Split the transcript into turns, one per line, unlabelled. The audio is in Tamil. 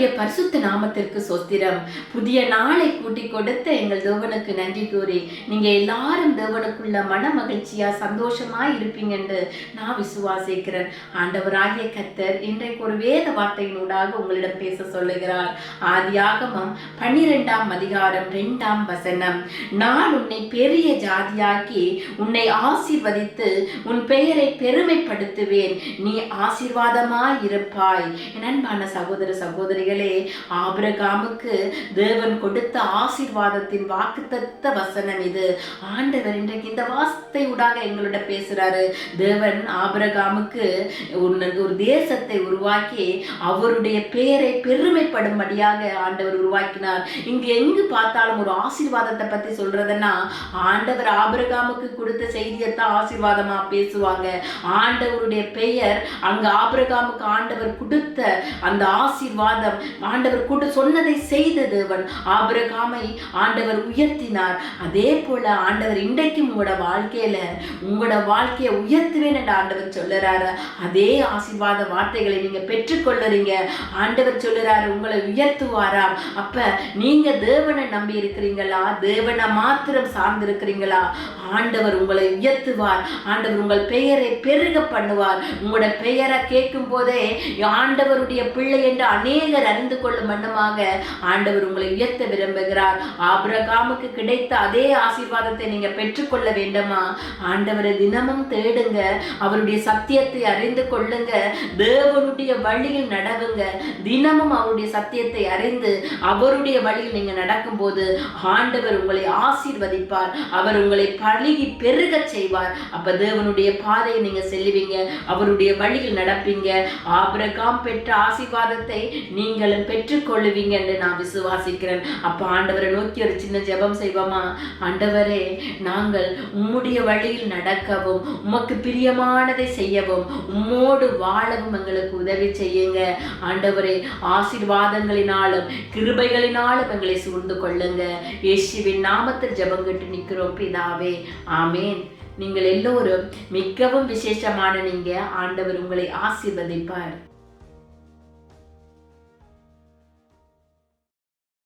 உம்முடைய பரிசுத்த நாமத்திற்கு சொத்திரம் புதிய நாளை கூட்டி கொடுத்த எங்கள் தேவனுக்கு நன்றி கூறி நீங்க எல்லாரும் தேவனுக்குள்ள மன மகிழ்ச்சியா சந்தோஷமா இருப்பீங்க என்று நான் விசுவாசிக்கிறேன். ஆண்டவராகிய கத்தர் இன்றைக்கு ஒரு வேத வார்த்தையினூடாக உங்களிடம் பேச சொல்லுகிறார். ஆதியாகமம் பன்னிரெண்டாம் அதிகாரம் ரெண்டாம் வசனம். நான் உன்னை பெரிய ஜாதியாக்கி உன்னை ஆசீர்வதித்து உன் பெயரை பெருமைப்படுத்துவேன். நீ ஆசீர்வாதமாய் இருப்பாய் என் அன்பான சகோதர சகோதரிகள் ஆபிரகாமுக்கு தேவன் கொடுத்த ஆசீர்வாதத்தின் வாக்குத்தத்த வசனம் இது. ஆண்டவர் இன்றைக்கு இந்த வாசத்தை ஊடாக எங்களோட பேசுறாரு. தேவன் ஆபிரகாமுக்கு ஒரு ஒரு தேசத்தை உருவாக்கி அவருடைய பெயரை பெருமைப்படும்படியாக ஆண்டவர் உருவாக்கினார். இங்கு எங்கு பார்த்தாலும் ஒரு ஆசீர்வாதத்தை பத்தி சொல்றதுன்னா ஆண்டவர் ஆபிரகாமுக்கு கொடுத்த செய்தியைத்தான் ஆசீர்வாதமா பேசுவாங்க. ஆண்டவருடைய பெயர் அங்க ஆபிரகாமுக்கு ஆண்டவர் கொடுத்த அந்த ஆசீர்வாதம் ஆண்டவர் கூட்டு சொன்னதை செய்த தேவன். ஆபிரகாமை ஆண்டவர் உயர்த்தினார். அதே போல ஆண்டவர் இன்றைக்கும் உங்களோட வாழ்க்கையில உங்களோட வாழ்க்கையை உயர்த்துவேன் என்று ஆண்டவர் சொல்லுறாரு. அதே ஆசிர்வாத வார்த்தைகளை நீங்க பெற்றுக்கொள்ளுறீங்க. ஆண்டவர் சொல்லுறாரு உங்களை உயர்த்துவாராம். அப்ப நீங்க தேவனை நம்பி இருக்கிறீங்களா? தேவனை மாத்திரம் சார்ந்து இருக்கிறீங்களா ஆண்டவர் உங்களை உயர்த்துவார். ஆண்டவர் உங்கள் பெயரை பெருக பண்ணுவார். உங்களோட பெயரை கேட்கும் போதே ஆண்டவருடைய பிள்ளை என்று அநேகர் அறிந்து கொள்ளும் வண்ணமாக ஆண்டவர் உங்களை உயர்த்த விரும்புகிறார். ஆபிரகாமுக்கு கிடைத்த அதே ஆசீர்வாதத்தை நீங்க பெற்றுக்கொள்ள வேண்டுமா? ஆண்டவரை தினமும் தேடுங்க. அவருடைய சத்தியத்தை அறிந்து கொள்ளுங்க. தேவனுடைய வழியில் நடவுங்க. தினமும் அவருடைய சத்தியத்தை அறிந்து அவருடைய வழியில் நீங்க நடக்கும்போது ஆண்டவர் உங்களை ஆசீர்வதிப்பார். அவர் உங்களை பழகி பெருக செய்வார். அப்ப தேவனுடைய பாதையை நீங்க செல்லுவீங்க. அவருடைய வழியில் நடப்பீங்க. ஆபிரகாம் பெற்ற ஆசீர்வாதத்தை நீங்க நீங்களும் பெற்றுக்கொள்ளுவீங்க என்று நான் விசுவாசிக்கிறேன். அப்போ ஆண்டவரை நோக்கி ஒரு சின்ன ஜெபம் செய்வோமா? ஆண்டவரே நாங்கள் உம்முடைய வழியில் நடக்கவும் உமக்கு பிரியமானதை செய்யவும் உம்மோடு வாழவும் எங்களுக்கு உதவி செய்யுங்க. ஆண்டவரே ஆசீர்வாதங்களினாலும் கிருபைகளினாலும் எங்களை சூழ்ந்து கொள்ளுங்க. இயேசுவின் நாமத்தில் ஜெபம் கட்டு நிற்கிறோம் பிதாவே. ஆமேன். நீங்கள் எல்லோரும் மிகவும் விசேஷமான நீங்க ஆண்டவர் உங்களை ஆசிர்வதிப்பார்.